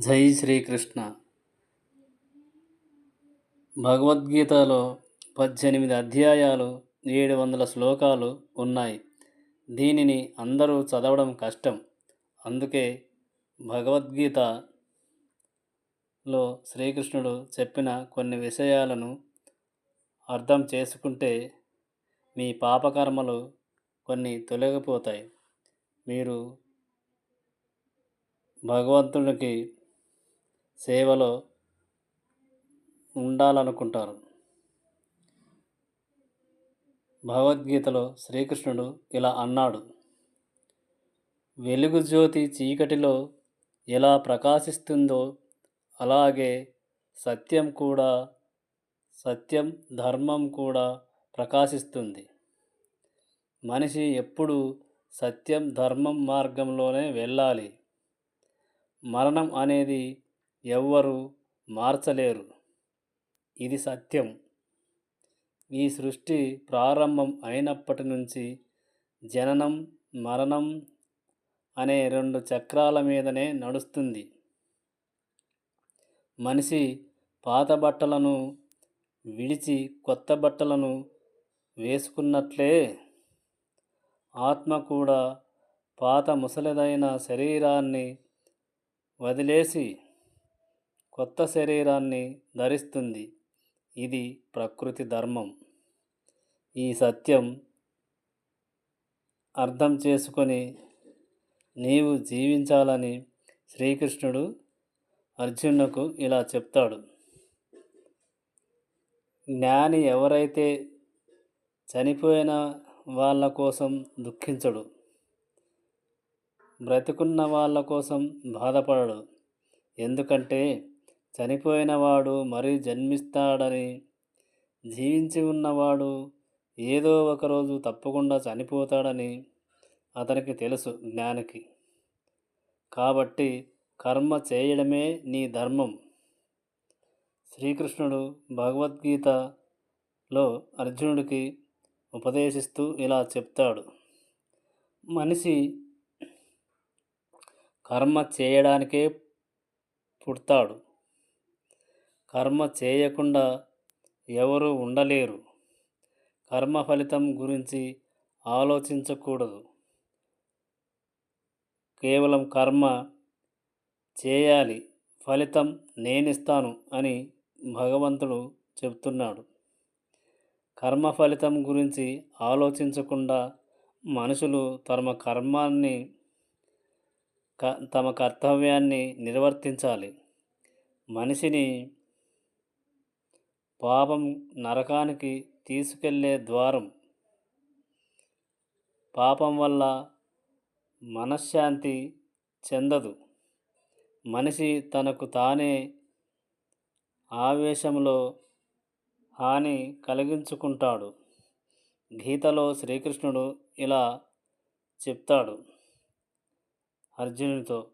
జై శ్రీకృష్ణ. భగవద్గీతలో పద్దెనిమిది అధ్యాయాలు ఏడు వందల శ్లోకాలు ఉన్నాయి. దీనిని అందరూ చదవడం కష్టం. అందుకే భగవద్గీతలో శ్రీకృష్ణుడు చెప్పిన కొన్ని విషయాలను అర్థం చేసుకుంటే మీ పాపకర్మలు కొన్ని తొలగిపోతాయి. మీరు భగవంతునికి సేవలో ఉండాలనుకుంటారు. భగవద్గీతలో శ్రీకృష్ణుడు ఇలా అన్నాడు. వెలుగు జ్యోతి చీకటిలో ఎలా ప్రకాశిస్తుందో అలాగే సత్యం కూడా సత్యం ధర్మం కూడా ప్రకాశిస్తుంది. మనిషి ఎప్పుడు సత్యం ధర్మం మార్గంలోనే వెళ్ళాలి. మరణం అనేది ఎవ్వరు మార్చలేరు. ఇది సత్యం. ఈ సృష్టి ప్రారంభం అయినప్పటి నుంచి జననం మరణం అనే రెండు చక్రాల మీదనే నడుస్తుంది. మనిషి పాత బట్టలను విడిచి కొత్త బట్టలను వేసుకున్నట్లే. ఆత్మ కూడా పాత ముసలిదైన శరీరాన్ని వదిలేసి కొత్త శరీరాన్ని ధరిస్తుంది. ఇది ప్రకృతి ధర్మం. ఈ సత్యం అర్థం చేసుకొని నీవు జీవించాలని శ్రీకృష్ణుడు అర్జునుకు ఇలా చెప్తాడు. జ్ఞాని ఎవరైతే చనిపోయిన వాళ్ళ కోసం దుఃఖించడు. బ్రతికున్న వాళ్ళ కోసం బాధపడడు. ఎందుకంటే చనిపోయినవాడు మరీ జన్మిస్తాడని జీవించి ఉన్నవాడు ఏదో ఒకరోజు తప్పకుండా చనిపోతాడని అతనికి తెలుసు జ్ఞానికి. కాబట్టి కర్మ చేయడమే నీ ధర్మం. శ్రీకృష్ణుడు భగవద్గీతలో అర్జునుడికి ఉపదేశిస్తూ ఇలా చెప్తాడు. మనిషి కర్మ చేయడానికే పుడతాడు. కర్మ చేయకుండా ఎవరు ఉండలేరు. కర్మ ఫలితం గురించి ఆలోచించకూడదు. కేవలం కర్మ చేయాలి ఫలితం నేనిస్తాను అని భగవంతుడు చెప్తున్నాడు. కర్మ ఫలితం గురించి ఆలోచించకుండా మనుషులు తమ కర్మాన్ని తమ కర్తవ్యాన్ని నిర్వర్తించాలి. మనిషిని పాపం నరకానికి తీసుకెళ్ళే ద్వారం. పాపం వల్ల మనశ్శాంతి చెందదు. మనిషి తనకు తానే ఆవేశంలో హాని కలిగించుకుంటాడు. గీతలో శ్రీకృష్ణుడు ఇలా చెప్తాడు. అర్జునుడితో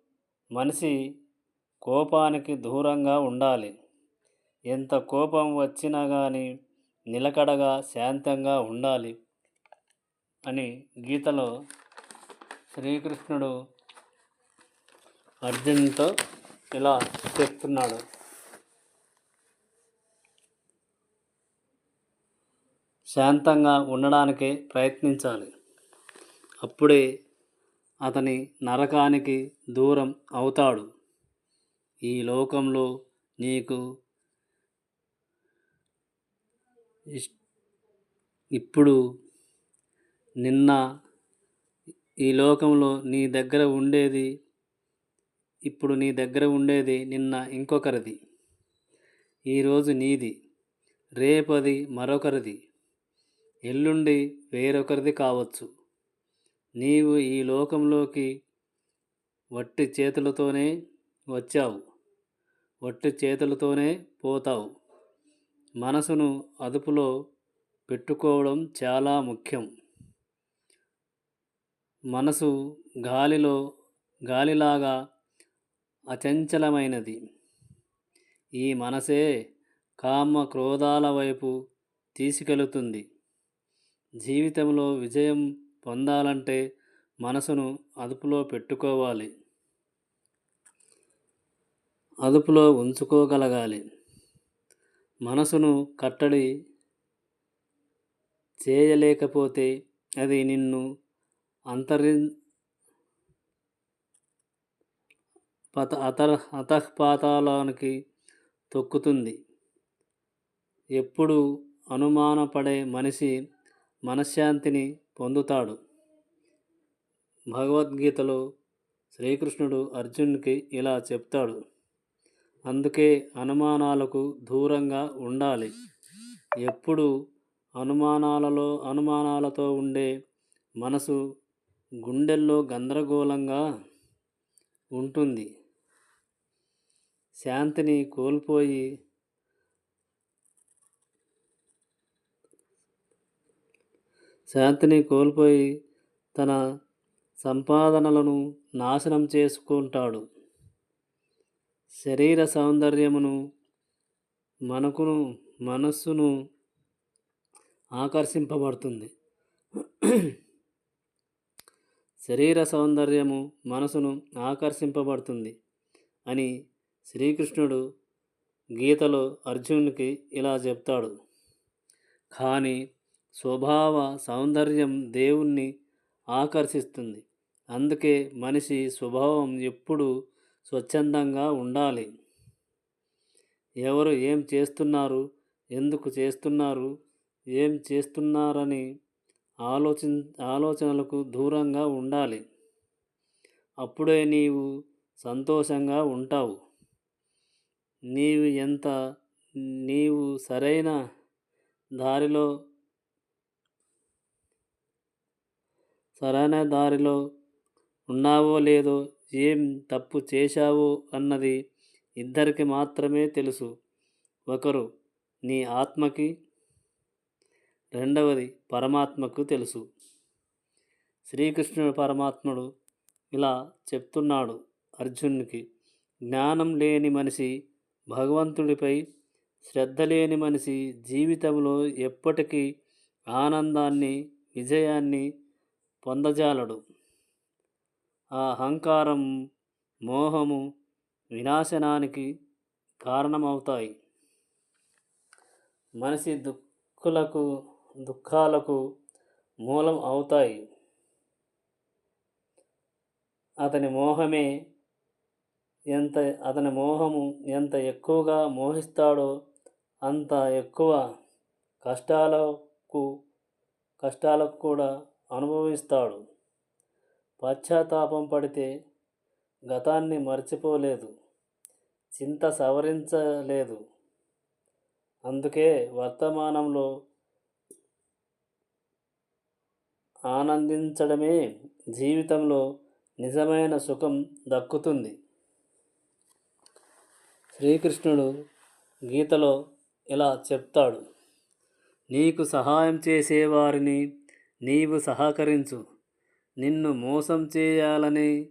మనిషి కోపానికి దూరంగా ఉండాలి. ఎంత కోపం వచ్చినా కానీ నిలకడగా శాంతంగా ఉండాలి అని గీతలో శ్రీకృష్ణుడు అర్జునుతో ఇలా చెప్తున్నాడు. శాంతంగా ఉండడానికే ప్రయత్నించాలి. అప్పుడే అతని నరకానికి దూరం అవుతాడు. ఈ లోకంలో నీకు ఇప్పుడు నిన్న ఈ లోకంలో నీ దగ్గర ఉండేది ఇప్పుడు నీ దగ్గర ఉండేది నిన్న ఇంకొకరిది. ఈరోజు నీది రేపది మరొకరిది. ఎల్లుండి వేరొకరిది కావచ్చు. నీవు ఈ లోకంలోకి వట్టి చేతులతోనే వచ్చావు. వట్టి చేతులతోనే పోతావు. మనసును అదుపులో పెట్టుకోవడం చాలా ముఖ్యం. మనసు గాలిలో గాలిలాగా అచంచలమైనది. ఈ మనసే కామ క్రోధాల వైపు తీసుకెళుతుంది. జీవితంలో విజయం పొందాలంటే మనసును అదుపులో పెట్టుకోవాలి. అదుపులో ఉంచుకోగలగాలి. మనసును కట్టడి చేయలేకపోతే అది నిన్ను అంతరి పత అతర అతఃపాతాలానికి తొక్కుతుంది. ఎప్పుడు అనుమానపడే మనిషి మనశ్శాంతిని పొందుతాడు. భగవద్గీతలో శ్రీకృష్ణుడు అర్జున్కి ఇలా చెప్తాడు. అందుకే అనుమానాలకు దూరంగా ఉండాలి. ఎప్పుడు అనుమానాలలో అనుమానాలతో ఉండే మనసు గుండెల్లో గందరగోళంగా ఉంటుంది. శాంతిని కోల్పోయి శాంతిని కోల్పోయి తన సంపాదనలను నాశనం చేసుకుంటాడు. శరీర సౌందర్యమును మనకును మనస్సును ఆకర్షింపబడుతుంది. శరీర సౌందర్యము మనసును ఆకర్షింపబడుతుంది అని శ్రీకృష్ణుడు గీతలో అర్జునునికి ఇలా చెప్తాడు. కానీ స్వభావ సౌందర్యం దేవుణ్ణి ఆకర్షిస్తుంది. అందుకే మనిషి స్వభావం ఎప్పుడు స్వచ్ఛందంగా ఉండాలి. ఎవరు ఏం చేస్తున్నారు? ఎందుకు చేస్తున్నారు? ఏం చేస్తున్నారని ఆలోచి ఆలోచనలకు దూరంగా ఉండాలి. అప్పుడే నీవు సంతోషంగా ఉంటావు. నీవు ఎంత నీవు సరైన దారిలో సరైన దారిలో ఉన్నావో లేదో ఏం తప్పు చేశావో అన్నది ఇద్దరికి మాత్రమే తెలుసు. ఒకరు నీ ఆత్మకి రెండవది పరమాత్మకు తెలుసు. శ్రీకృష్ణుడు పరమాత్ముడు ఇలా చెప్తున్నాడు అర్జునునికి. జ్ఞానం లేని మనిషి భగవంతుడిపై శ్రద్ధ లేని మనిషి జీవితంలో ఎప్పటికీ ఆనందాన్ని విజయాన్ని పొందజాలడు. ఆ అహంకారం మోహము వినాశనానికి కారణమవుతాయి. మనిషి దుఃఖులకు దుఃఖాలకు మూలం అవుతాయి. అతని మోహమే ఎంత అతని మోహము ఎంత ఎక్కువగా మోహిస్తాడో అంత ఎక్కువ కష్టాలకు కష్టాలకు కూడా అనుభవిస్తాడు. పశ్చాత్తాపం పడితే గతాన్ని మర్చిపోలేదు చింత సవరించలేదు. అందుకే వర్తమానంలో ఆనందించడమే జీవితంలో నిజమైన సుఖం దక్కుతుంది. శ్రీకృష్ణుడు గీతలో ఇలా చెప్తాడు నీకు సహాయం చేసేవారిని నీవు సహకరించు. నిన్ను మోసం చేయాలని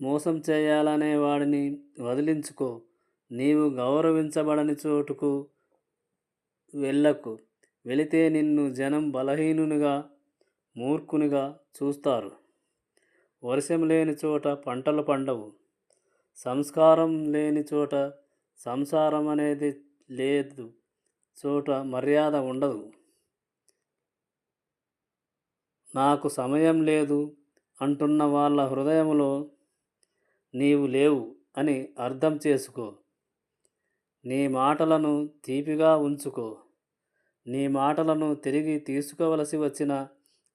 మోసం చేయాలనే వాడిని వదిలించుకో. నీవు గౌరవించబడని చోటుకు వెళ్ళకు. వెళితే నిన్ను జనం బలహీనునిగా మూర్ఖునిగా చూస్తారు. వర్షం లేని చోట పంటలు పండవు. సంస్కారం లేని చోట సంసారం అనేది లేదు. చోట మర్యాద ఉండదు. నాకు సమయం లేదు అంటున్న వాళ్ళ హృదయంలో నీవు లేవు అని అర్థం చేసుకో. నీ మాటలను తీపిగా ఉంచుకో. నీ మాటలను తిరిగి తీసుకోవలసి వచ్చిన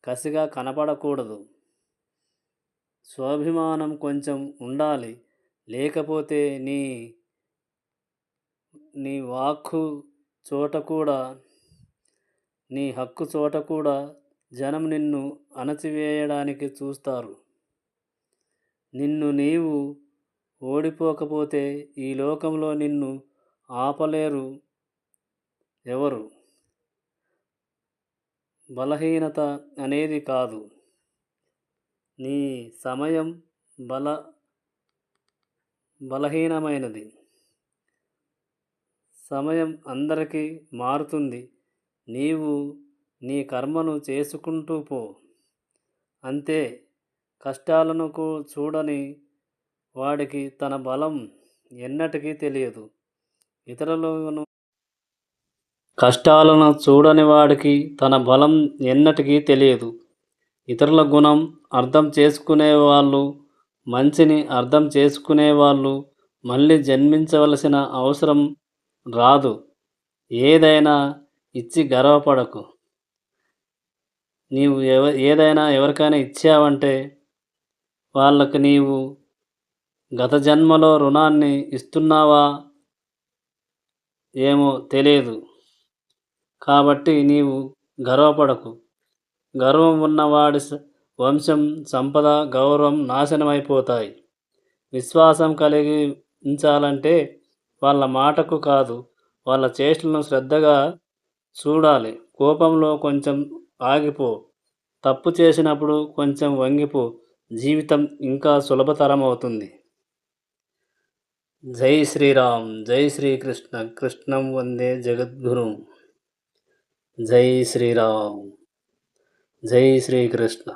కసిగా కనపడకూడదు. స్వాభిమానం కొంచెం ఉండాలి. లేకపోతే నీ నీ వాక్కు చోట కూడా నీ హక్కు చోట కూడా జనం నిన్ను అణచివేయడానికి చూస్తారు. నిన్ను నీవు ఓడిపోకపోతే ఈ లోకంలో నిన్ను ఆపలేరు ఎవరు? బలహీనత అనేది కాదు. నీ సమయం బల బలహీనమైనది. సమయం అందరికీ మారుతుంది. నీవు నీ కర్మను చేసుకుంటూ పో. అంతే కష్టాలను చూడని వాడికి తన బలం ఎన్నటికీ తెలియదు. ఇతరులను కష్టాలను చూడని వాడికి తన బలం ఎన్నటికీ తెలియదు. ఇతరుల గుణం అర్థం చేసుకునే వాళ్ళు మంచిని అర్థం చేసుకునే వాళ్ళు మళ్ళీ జన్మించవలసిన అవసరం రాదు. ఏదైనా ఇచ్చి గర్వపడకు. నీవు ఎవ ఏదైనా ఎవరికైనా ఇచ్చావంటే వాళ్ళకు నీవు గత జన్మలో రుణాన్ని ఇస్తున్నావా ఏమో తెలియదు. కాబట్టి నీవు గర్వపడకు. గర్వం ఉన్నవాడి వంశం సంపద గౌరవం నాశనమైపోతాయి. విశ్వాసం కలిగి ఉంచాలంటే వాళ్ళ మాటకు కాదు వాళ్ళ చేష్టలను శ్రద్ధగా చూడాలి. కోపంలో కొంచెం ఆగిపో. తప్పు చేసినప్పుడు కొంచెం వంగిపో. జీవితం ఇంకా సులభతరం అవుతుంది జై శ్రీరామ్. జై శ్రీకృష్ణ. కృష్ణం వందే జగద్గురు. జై శ్రీరామ్. జై శ్రీకృష్ణ.